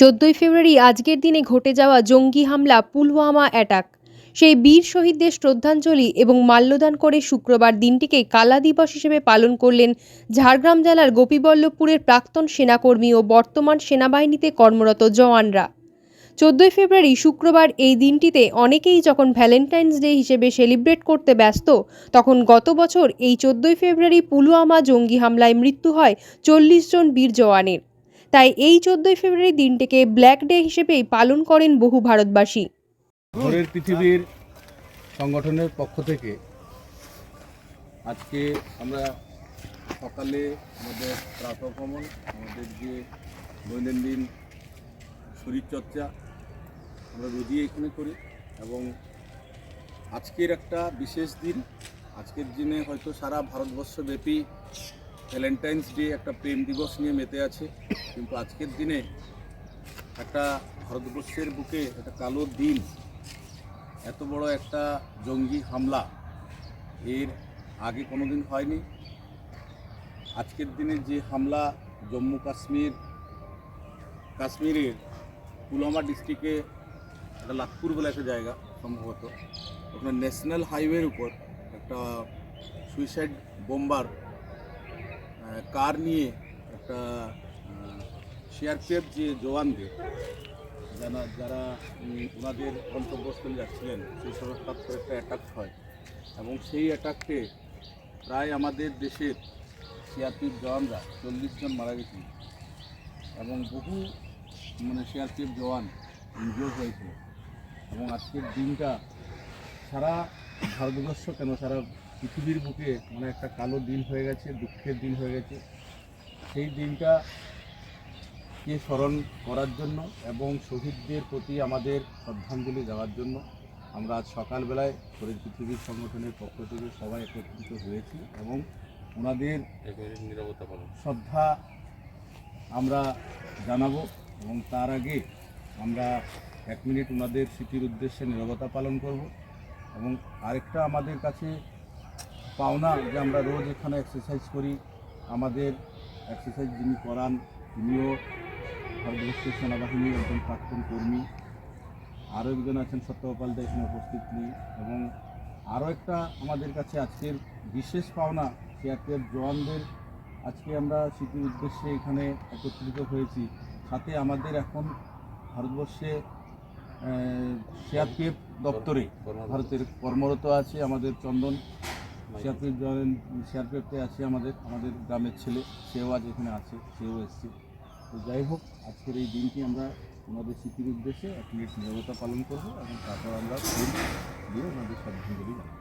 চোদ্দই ফেব্রুয়ারি আজকের দিনে ঘটে যাওয়া জঙ্গি হামলা, পুলওয়ামা অ্যাটাক সেই বীর শহীদদের শ্রদ্ধাঞ্জলি এবং মাল্যদান করে শুক্রবার দিনটিকে কালা দিবস হিসেবে পালন করলেন ঝাড়গ্রাম জেলার গোপীবল্লভপুরের প্রাক্তন সেনাকর্মী ও বর্তমান সেনাবাহিনীতে কর্মরত জওয়ানরা। চোদ্দই ফেব্রুয়ারি শুক্রবার এই দিনটিতে অনেকেই যখন ভ্যালেন্টাইন্স ডে হিসেবে সেলিব্রেট করতে ব্যস্ত, তখন গত বছর এই চোদ্দই ফেব্রুয়ারি পুলওয়ামা জঙ্গি হামলায় মৃত্যু হয় চল্লিশ জন বীর জওয়ানের। তাই এই চোদ্দই ফেব্রুয়ারি দিনটিকে ব্ল্যাক ডে হিসেবেই পালন করেন বহু ভারতবাসী। ভোরের পৃথিবীর সংগঠনের পক্ষ থেকে আজকে আমরা সকালে আমাদের প্রাতঃভ্রমণ, আমাদের যে দৈনন্দিন শরীরচর্চা আমরা রোজই এখানে করি এবং আজকের একটা বিশেষ দিন। আজকের দিনে হয়তো সারা ভারতবর্ষব্যাপী ভ্যালেন্টাইন্স ডে একটা প্রেম দিবস নিয়ে মেতে আছে। কিন্তু আজকের দিনে একটা ভারতবর্ষের বুকে একটা কালো দিন, এত বড় একটা জঙ্গি হামলা, এর আগে কোনো দিন হয়নি। আজকের দিনে যে হামলা জম্মু কাশ্মীর, কাশ্মীরের পুলওয়ামা ডিস্ট্রিক্টে একটা লাখপুর বলে একটা জায়গা সম্ভবত, ওখানে ন্যাশনাল হাইওয়ের উপর একটা সুইসাইড বোম্বার কার নিয়ে একটা সিআরপিএফ যে জওয়ানদের, যারা যারা ওনাদের গন্তব্যস্থলে যাচ্ছিলেন, সেই সময় একটা অ্যাটাক হয়। এবং সেই অ্যাটাককে প্রায় আমাদের দেশের সিআরপিএফ জওয়ানরা চল্লিশ জন মারা গেছিল। এবং বহু মানে সিআরপিএফ জওয়ান ইনজিওর হয়েছিল। এবং আজকের দিনটা সারা ভারতবর্ষ কেন সারা পৃথিবীর বুকে মানে একটা কালো দিন হয়ে গেছে, দুঃখের দিন হয়ে গেছে। সেই দিনটা কে স্মরণ করার জন্য এবং শহীদদের প্রতি আমাদের শ্রদ্ধাঞ্জলি দেওয়ার জন্য আমরা আজ সকালবেলায় শরীর পৃথিবীর সংগঠনের পক্ষ থেকে সবাই একত্রিত হয়েছি এবং ওনাদের শ্রদ্ধা আমরা জানাব এবং তার আগে আমরা এক মিনিট ওনাদের স্মৃতির উদ্দেশ্যে নিরবতা পালন করব এবং আরেকটা আমাদের কাছে পাওনা যে আমরা রোজ এখানে এক্সারসাইজ করি। আমাদের এক্সারসাইজ যিনি করান তিনিও ভারতবর্ষের সেনাবাহিনীর একজন প্রাক্তন কর্মী। আরও একজন আছেন সত্যগোপাল দা এখানে উপস্থিত নেই এবং আরও একটা আমাদের কাছে আজকের বিশেষ পাওনা সিআরপিএফ জওয়ানদের আজকে আমরা স্মৃতির উদ্দেশ্যে এখানে একত্রিত হয়েছি। সাথে আমাদের এখন ভারতবর্ষে সিআরপিএফ দপ্তরে ভারতের কর্মরত আছে আমাদের চন্দন। সিআরপিএফ জওয়ান সিআরপিএফতে আছে আমাদের আমাদের গ্রামের ছেলে, সেও আজ এখানে আছে, সেও এসছে। তো যাই হোক, আজকের এই দিনটি আমরা ওনাদের স্মৃতির উদ্দেশ্যে এক মিনিট নিরবতা পালন করব এবং তারপর আমরা ফুল দিয়ে ওনাদের শ্রদ্ধাঞ্জলি জানাব।